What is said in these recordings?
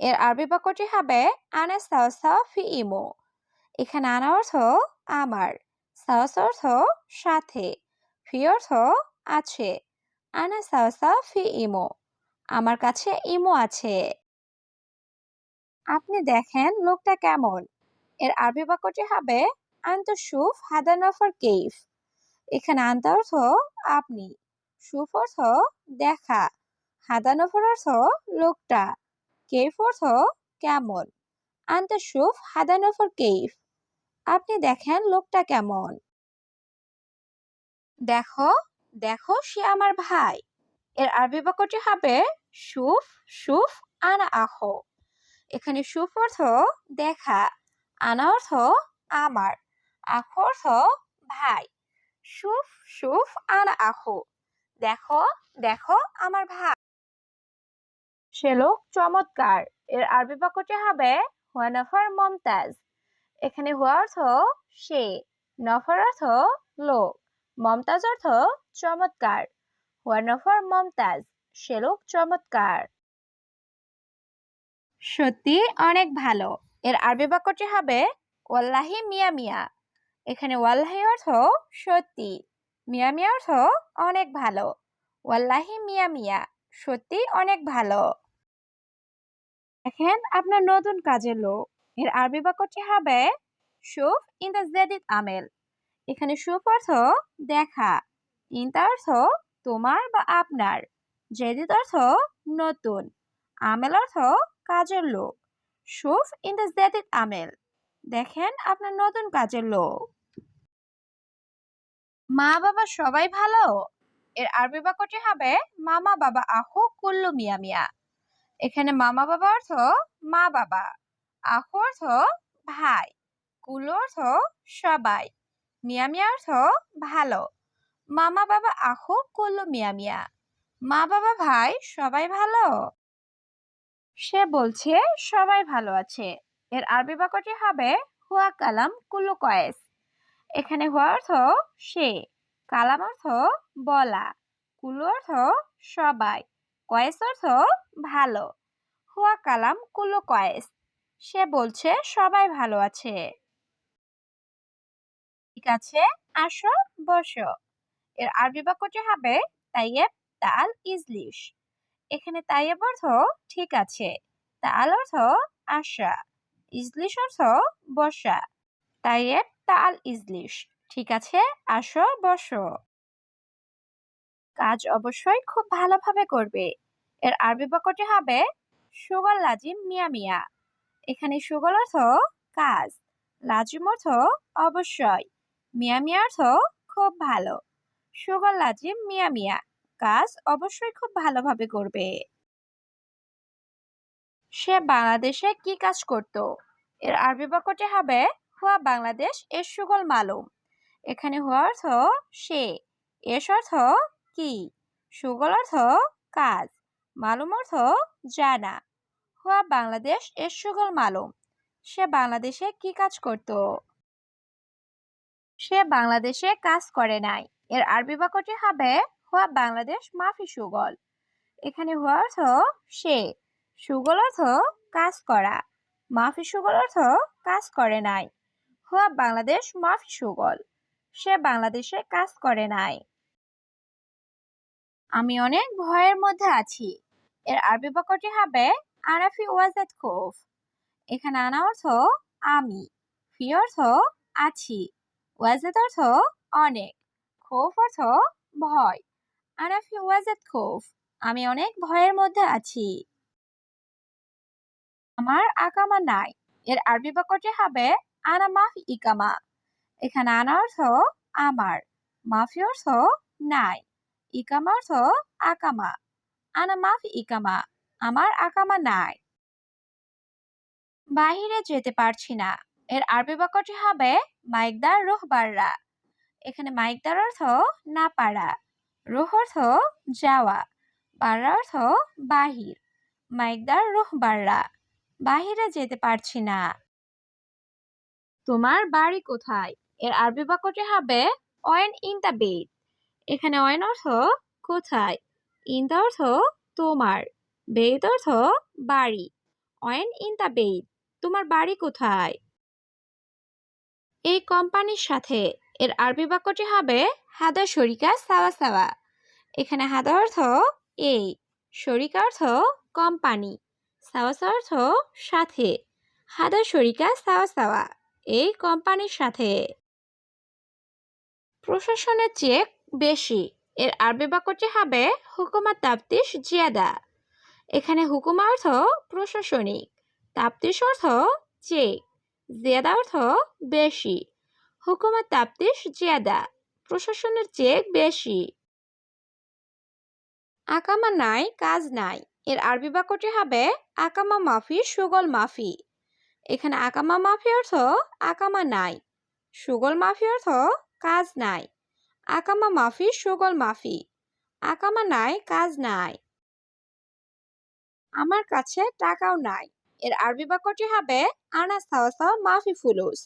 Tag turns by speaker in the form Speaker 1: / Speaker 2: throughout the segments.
Speaker 1: এর আরবি বাক্যটি হবে আনা সাওসা ফি ইমো। এখানে আনা অর্থ আমার সাওস অর্থ সাথে, ফি অর্থ আছে আনা সাওসা ফি ইমো। আমার কাছে ইমো আছে। আপনি দেখেন লোকটা কেমন। এর আরবি বাক্যটি হবে আন্তঃসুফ হাদানফর কেইফ। এখানে আন্ত অর্থ আপনি, সুফ অর্থ দেখা, হাদানফর অর্থ লোকটা। কেইফ অর্থ কেমন? আন্ত সুফ হাদানফর কেইফ? আপনি দেখেন লোকটা কেমন। দেখো দেখো, সে আমার ভাই। এর আরবি বাক্যটি হবে সুফ সুফ, আনা, আহো। এখানে সুফ অর্থ দেখা, আনা অর্থ আমার, আখো অর্থ ভাই। সুফ সুফ, আনা, আহো। দেখো দেখো, আমার ভাই। সে লোক চমৎকার। এর আরবি বাক্যটি হবে হুয়া নফর মমতাজ। এখানে হুয়া অর্থ সে, নফর অর্থ লোক, মমতাজ অর্থ চমৎকার। হুয়া নফর মমতাজ, সে লোক চমৎকার। সত্যি অনেক ভালো। এর আরবি বাক্যটি হবে ওয়াল্লাহি মিয়া মিয়া। এখানে ওয়াল্লাহি অর্থ সত্যি, মিয়া মিয়া অর্থ অনেক ভালো। ওয়াল্লাহি মিয়া মিয়া, সত্যি অনেক ভালো। দেখেন আপনার নতুন কাজের লোক। এর আরবি বাক্যটি হবে, সুফ ইন দ্য জেদিদ আমেল। এখানে সুফ অর্থ, দেখা। ইনতা অর্থ, তোমার বা আপনার। জেদিদ অর্থ, নতুন। আমেল অর্থ, কাজের লোক। সুফ ইন দ্য জেদিদ আমেল। দেখেন আপনার নতুন কাজের লোক। মা বাবা সবাই ভালো? এর আরবি বাক্যটি হবে, মামা বাবা আহু কুল্লু মিয়া মিয়া। এখানে মামা বাবা অর্থ মা বাবা। আহু অর্থ ভাই। কুল্লু অর্থ সবাই। মিয়া মিয়া অর্থ ভালো। মামা বাবা আহু কুল্লু মিয়া মিয়া। মা বাবা ভাই সবাই ভালো? সে বলছে সবাই ভালো আছে। এর আরবি বাক্যটি হবে হুয়া কালাম কুল্লু কয়েস। এখানে হুয়া অর্থ সে, কালাম অর্থ বলা। কুলু অর্থ সবাই। কয়েস অর্থ ভালো। হুয়া কালাম কুলু কয়েস। সে বলছে, সবাই ভালো আছে। ঠিক আছে, আসো, বসো। এর আরবি বাক্যটি হবে তাইয়েব তাল ইজলিশ। এখানে তাইয়েব অর্থ, ঠিক আছে। তাল অর্থ আশা ইজলিশ অর্থ, বসা। তাইয়েব তাল ইজলিশ। ঠিক আছে, আসো, বসো। কাজ অবশ্যই খুব ভালোভাবে করবে। এর আরবি বাক্যটি হবে সুগল লাজিম মিয়া মিয়া। এখানে সুগল অর্থ কাজ, লাজিম অর্থ অবশ্যই, মিয়া মিয়া অর্থ খুব ভালো, সুগল লাজিম মিয়া মিয়া, কাজ অবশ্যই খুব ভালোভাবে করবে। সে বাংলাদেশে কি কাজ করত? এর আরবি বাক্যটি হবে, হুয়া বাংলাদেশ, এর সুগল মালুম। এখানে হুয়া অর্থ সে, এস অর্থ কি, সুগল অর্থ কাজ। মালুম অর্থ জানা। হুয়া বাংলাদেশ এর সুগল মালুম। সে বাংলাদেশে কি কাজ করত? সে বাংলাদেশে কাজ করে নাই। এর আরবি বাক্যটি হবে, হুয়া বাংলাদেশ মাফি সুগল। এখানে হুয়া অর্থ সে। সুগল অর্থ কাজ করা। মাফি সুগল অর্থ কাজ করে নাই। হুয়া বাংলাদেশ মাফি সুগল। সে বাংলাদেশে কাজ করে নাই। আমি অনেক ভয়ের মধ্যে আছি। এর আরবি বাক্যটি হবে আনাফি ওয়াজাত খোফ এখানে আনা অর্থ আমি, ফি অর্থ আছি ওয়াজাত অর্থ অনেক খোফ অর্থ ভয়। আনাফি ওয়াজাত খোফ আমি অনেক ভয়ের মধ্যে আছি। আমার আকামা নাই, এর আরবি বাক্যটি হবে আনা মাফি ইকামা। এখানে আনা অর্থ আমার, মাফি অর্থ নাই, ইকামা অর্থ আকামা। আনা মাফি ইকামা, আমার আকামা নাই। বাহিরে যেতে পারছি না। এর আরবি বাক্যটি হবে, মাইকদার রুহ বাররা। এখানে মাইকদার অর্থ না পারা। রুহ অর্থ যাওয়া। বাররা অর্থ বাহির। মাইকদার রুহ বাররা। বাহিরে যেতে পারছি না। তোমার বাড়ি কোথায়? এর আরবি বাক্যটি হবে, অয়েন ইন দ্য বেদ। এখানে অয়েন অর্থ কোথায়? ইন দ্য অর্থ তোমার। বেদ অর্থ বাড়ি। অয়েন ইন দ্য বেদ তোমার বাড়ি কোথায়? এই কোম্পানির সাথে এর আরবি বাক্যটি হবে, হাদা শরিকা সাওয়া সাওয়া। এখানে হাদা অর্থ, এই। শরিকা অর্থ, কোম্পানি। সাওয়া সাওয়া অর্থ, সাথে। হাদা শরিকা সাওয়া সাওয়া। এই কোম্পানির সাথে। প্রশাসনের চেক বেশি। এর আরবি বাক্যটি হবে হুকুমা তাপ্তিস জিয়াদা। এখানে হুকুমা অর্থ প্রশাসনিক তাপ্তিস অর্থ চেক জিয়াদা অর্থ বেশি। হুকুমা তাপ্তিস জিয়াদা, প্রশাসনের চেক বেশি। আকামা নাই, কাজ নাই। এর আরবি বাক্যটি হবে আকামা মাফি, সুগল মাফি। এখানে আকামা মাফি অর্থ আকামা নাই, সুগল মাফি অর্থ কাজ নাই। আকামা মাফি, সুগল মাফি। আকামা নাই, কাজ নাই। আমার কাছে টাকাও নাই। এর আরবি বাক্যটি হবে আনা সাওয়াসা মাফি ফুলুস।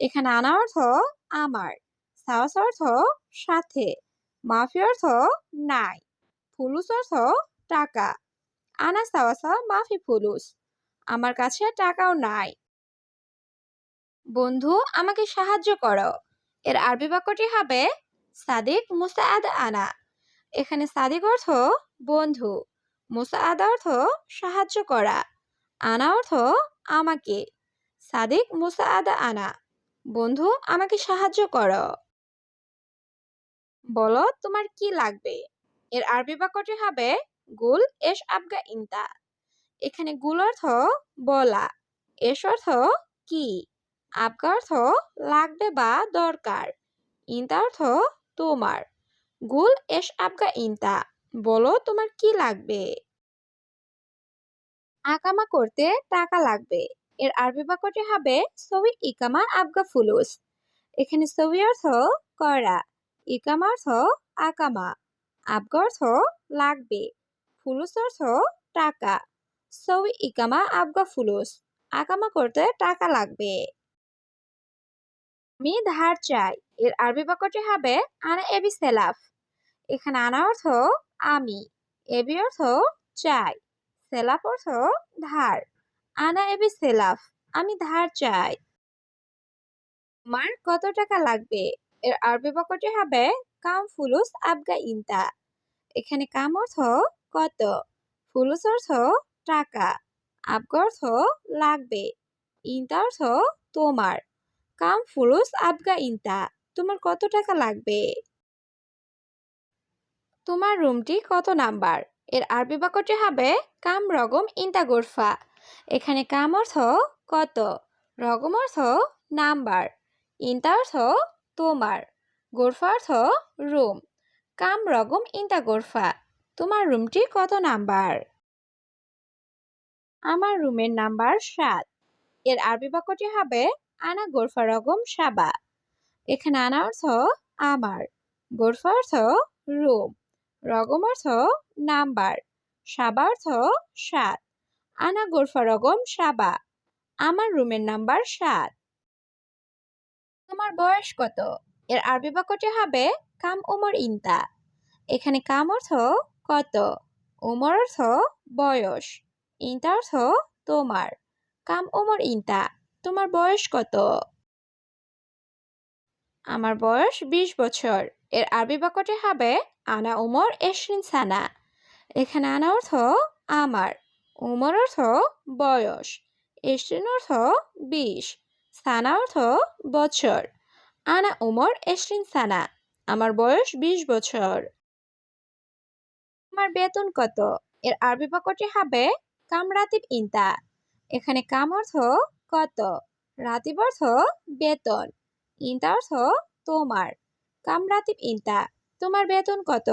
Speaker 1: এখানে আনা অর্থ আমার সাওয়াস অর্থ সাথে, মাফি অর্থ নাই, ফুলুস অর্থ টাকা। আনা সাওয়াসা মাফি ফুলুস। আমার কাছে টাকাও নাই। বন্ধু, আমাকে সাহায্য করো। এর আরবি বাক্যটি হবে সাদিক মুসাআদ আনা। এখানে সাদিক অর্থ বন্ধু মুসাআদ অর্থ সাহায্য করা, আনা অর্থ আমাকে। সাদিক মুসাআদ আনা, বন্ধু, আমাকে সাহায্য করো। বলো, তোমার কি লাগবে? এর আরবি বাক্যটি হবে, গুল এস আবগা ইন্তা। এখানে গুল অর্থ বলা, এস অর্থ কি, আবগা অর্থ লাগবে বা দরকার, ইন্তা অর্থ তোমার। গুল এস আবগা ইনতা, বলো তোমার কি লাগবে? আকামা করতে টাকা লাগবে। এর আরবি বাক্যটি হবে, সবি ইকামা আবগা ফুলুস। এখানে সবি অর্থ করা ইকামা অর্থ আকামা, আবগা অর্থ লাগবে, ফুলুস অর্থ টাকা, সবি ইকামা আবগা ফুলুস। আকামা করতে টাকা লাগবে। আমি ধার চাই। এর আরবি বাক্যটি হবে, আনা এবি সেলাফ। এখানে আনা অর্থ, আমি। এবি অর্থ, চাই। সেলাফ অর্থ, ধার। আনা এবি সেলাফ। আমি ধার চাই। তোমার কত টাকা লাগবে? এর আরবি বাক্যটি হবে, কাম ফুলুস আবগা ইনতা। এখানে কাম অর্থ, কত। ফুলুস অর্থ, টাকা। আবগা অর্থ, লাগবে। ইনতা অর্থ, তোমার। কাম, ফুলুস, আবগা, ইনতা। তোমার কত টাকা লাগবে? তোমার রুমটি কত নাম্বার? এর আরবি বাক্যটি হবে, কাম, রগম, ইনতা, গোরফা। এখানে কাম অর্থ কত? রগম অর্থ নাম্বার। ইনতা অর্থ তোমার। গোরফা অর্থ রুম। কাম, রগম, ইনতা, গোরফা। তোমার রুমটি কত নাম্বার? আমার রুমের নাম্বার সাত। এর আরবি বাক্যটি হবে আনা গোরফা রগম সাবা এখানে আনা অর্থ আমার গোরফা অর্থ রুম, রগম অর্থ নাম্বার, সাবা অর্থ সাত। আনা গোরফা রগম সাবা আমার রুমের নাম্বার সাত। তোমার বয়স কত? এর আরবি বাক্যটি হবে কাম উমর ইনতা। এখানে কাম অর্থ কত? উমর অর্থ বয়স, ইনতা অর্থ তোমার। কাম উমর ইনতা। তোমার বয়স কত? আমার বয়স বিশ বছর। এর আরবি বাক্যটি হবে, আনা উমর এশরিন সানা। এখানে আনা অর্থ, আমার। উমর অর্থ, বয়স। এশরিন অর্থ, বিশ। সানা অর্থ, বছর। আনা উমর এশরিন সানা, আমার বয়স বিশ বছর। আমার বেতন কত? এর আরবি বাক্যটি হবে কাম রাতিব ইনতা। এখানে কাম অর্থ কত? রাতিব অর্থ বেতন। ইনতা অর্থ তোমার। কাম রাতিব ইনতা তোমার বেতন কত?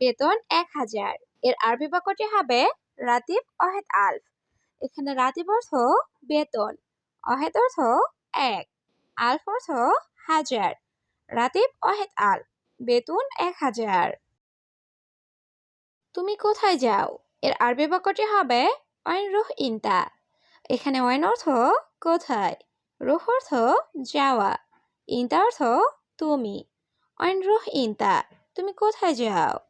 Speaker 1: বেতন এক হাজার। এর আরবি বাক্যটি হবে রাতিব অহেদ আলফ। এখানে রাতিব অর্থ বেতন, অহেদ অর্থ এক। আলফ অর্থ হাজার। রাতিব অহেদ আল বেতন এক হাজার। তুমি কোথায় যাও? এর আরবি বাক্যটি হবে অয়ন রুহ ইনতা এখানে ওয়ান অর্থ কোথায়? রুহ অর্থ যাওয়া। ইন্তা অর্থ তুমি। অন রুহ ইন্তা। তুমি কোথায় যাও?